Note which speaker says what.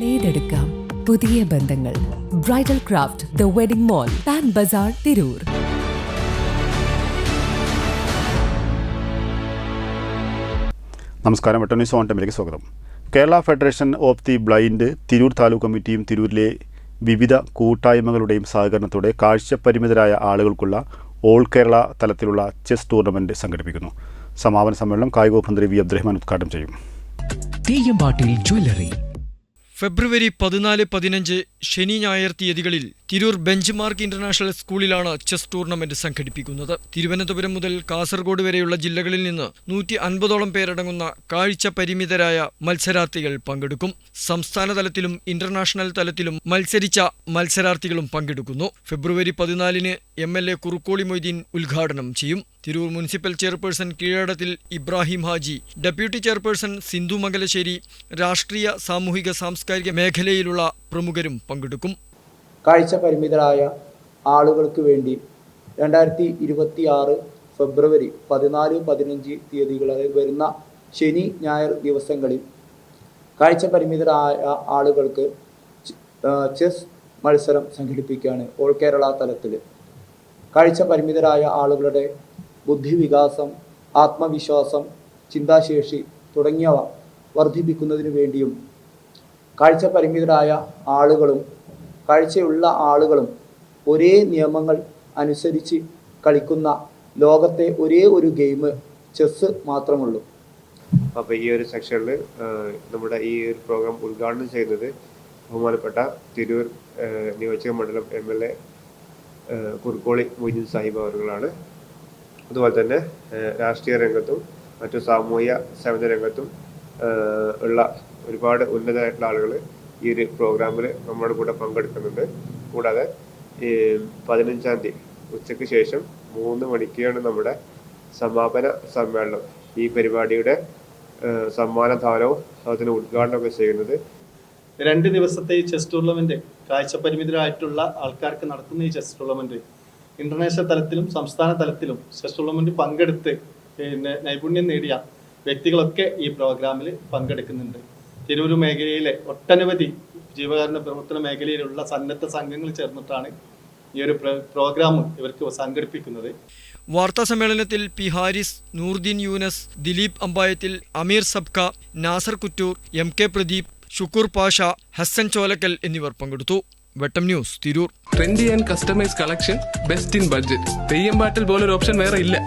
Speaker 1: നെയ്തെടുക്കാം പുതിയ ബന്ധങ്ങൾ. Bridal craft the wedding mall pan Bazar Tirur
Speaker 2: നമസ്കാരം. വെട്ടന്യൂസ് ഓൺ ടൈമിലേക്ക് സ്വാഗതം. Kerala federation of the blind Tirur taluk കമ്മിറ്റിയും തിരൂരിലെ വിവിധ കൂട്ടായ്മകളുടെയും സഹകരണത്തോടെ കാഴ്ചപരിമിതരായ ആളുകൾക്കുള്ള ഓൾ കേരള തലത്തിലുള്ള ചെസ് ടൂർണമെന്റ് സംഘടിപ്പിക്കുന്നു. സമാപന സമ്മേളനം കായികോപമന്ത്രി വി അബ്ദുറഹ്മാൻ ഉദ്ഘാടനം ചെയ്യും.
Speaker 3: തെയ്യമ്പാട്ടിൽ ജ്വല്ലറി.
Speaker 4: ഫെബ്രുവരി പതിനാല് പതിനഞ്ച് ശനി ഞായർ തീയതികളിൽ തിരൂർ ബെഞ്ച് മാർക്ക് ഇന്റർനാഷണൽ സ്കൂളിലാണ് ചെസ് ടൂർണമെന്റ് സംഘടിപ്പിക്കുന്നത്. തിരുവനന്തപുരം മുതൽ കാസർഗോഡ് വരെയുള്ള ജില്ലകളിൽ നിന്ന് നൂറ്റി അൻപതോളം പേരടങ്ങുന്ന കാഴ്ച പരിമിതരായ മത്സരാർത്ഥികൾ പങ്കെടുക്കും. സംസ്ഥാന തലത്തിലും ഇന്റർനാഷണൽ തലത്തിലും മത്സരിച്ച മത്സരാർത്ഥികളും പങ്കെടുക്കുന്നു. ഫെബ്രുവരി പതിനാലിന് M L A Kurukkoli Moideen ഉദ്ഘാടനം ചെയ്യും. Tirur municipal chairperson Keezhadathil Ibrahim Haji deputy chairperson Sindhu Mangalassery രാഷ്ട്രീയ സാമൂഹിക സാംസ്കാരിക മേഖലയിലുള്ള പ്രമുഖരും പങ്കെടുക്കും.
Speaker 5: കാഴ്ച പരിമിതരായ ആളുകൾക്ക് വേണ്ടി രണ്ടായിരത്തി ഇരുപത്തി ആറ് ഫെബ്രുവരി പതിനാല് പതിനഞ്ച് തീയതികളിൽ വരുന്ന ശനി ഞായർ ദിവസങ്ങളിൽ കാഴ്ച പരിമിതരായ ആളുകൾക്ക് ചെസ് മത്സരം സംഘടിപ്പിക്കുകയാണ് ഓൾ കേരള തലത്തിൽ. കാഴ്ച പരിമിതരായ ആളുകളുടെ ബുദ്ധിവികാസം ആത്മവിശ്വാസം ചിന്താശേഷി തുടങ്ങിയവ വർദ്ധിപ്പിക്കുന്നതിന് വേണ്ടിയും കാഴ്ച പരിമിതരായ ആളുകളും കാഴ്ചയുള്ള ആളുകളും ഒരേ നിയമങ്ങൾ അനുസരിച്ച് കളിക്കുന്ന ലോകത്തെ ഒരേ ഒരു ഗെയിം ചെസ്സ് മാത്രമുള്ളൂ.
Speaker 6: അപ്പോൾ ഈ ഒരു സെക്ഷനിൽ നമ്മുടെ ഈ ഒരു പ്രോഗ്രാം ഉദ്ഘാടനം ചെയ്യുന്നത് ബഹുമാനപ്പെട്ട തിരൂർ നിയോജക മണ്ഡലം M L A Kurukkoli Moideen Sahib അവരുകളാണ്. അതുപോലെ തന്നെ രാഷ്ട്രീയ രംഗത്തും മറ്റു സാമൂഹ്യ സേവന രംഗത്തും ഉള്ള ഒരുപാട് ഉന്നതരായിട്ടുള്ള ആളുകൾ ഈ ഒരു പ്രോഗ്രാമിൽ നമ്മുടെ കൂടെ പങ്കെടുക്കുന്നുണ്ട്. കൂടാതെ ഈ പതിനഞ്ചാം തീയതി ഉച്ചയ്ക്ക് ശേഷം മൂന്ന് മണിക്കാണ് നമ്മുടെ സമാപന സമ്മേളനം. ഈ പരിപാടിയുടെ സമ്മാനദാനവും അതിന് ഉദ്ഘാടനമൊക്കെ ചെയ്യുന്നത്.
Speaker 7: രണ്ട് ദിവസത്തെ ഈ ചെസ് ടൂർണമെന്റ് കാഴ്ചപരിമിതരായിട്ടുള്ള ആൾക്കാർക്ക് നടത്തുന്ന ഈ ചെസ് ടൂർണമെന്റ് ഇന്റർനാഷണൽ തലത്തിലും സംസ്ഥാന തലത്തിലും ചെസ് ടൂർണമെന്റ് പങ്കെടുത്ത് പിന്നെ നൈപുണ്യം നേടിയ വ്യക്തികളൊക്കെ ഈ പ്രോഗ്രാമിൽ പങ്കെടുക്കുന്നുണ്ട്. തിരൂർ മേഖലയിലെ ഒട്ടനവധി ജീവകാരുണ്യ പ്രവർത്തന മേഖലയിലുള്ള സന്നദ്ധ സംഘങ്ങൾ ചേർന്നിട്ടാണ് ഈ ഒരു പ്രോഗ്രാം ഇവർക്ക് സംഘടിപ്പിക്കുന്നത്.
Speaker 4: വാർത്താ സമ്മേളനത്തിൽ P Haris Noordeen Yunus Dileep Ambayathil Ameer Sabka Nasar Kuttur M K Pradeep Shukkoor Pasha Hassan Cholakkal എന്നിവർ പങ്കെടുത്തു. Vettam news Tirur.
Speaker 8: Trendy and customise collection best in budget Theyyam പാട്ടിൽ പോലൊരു ഓപ്ഷൻ വേറെ ഇല്ല.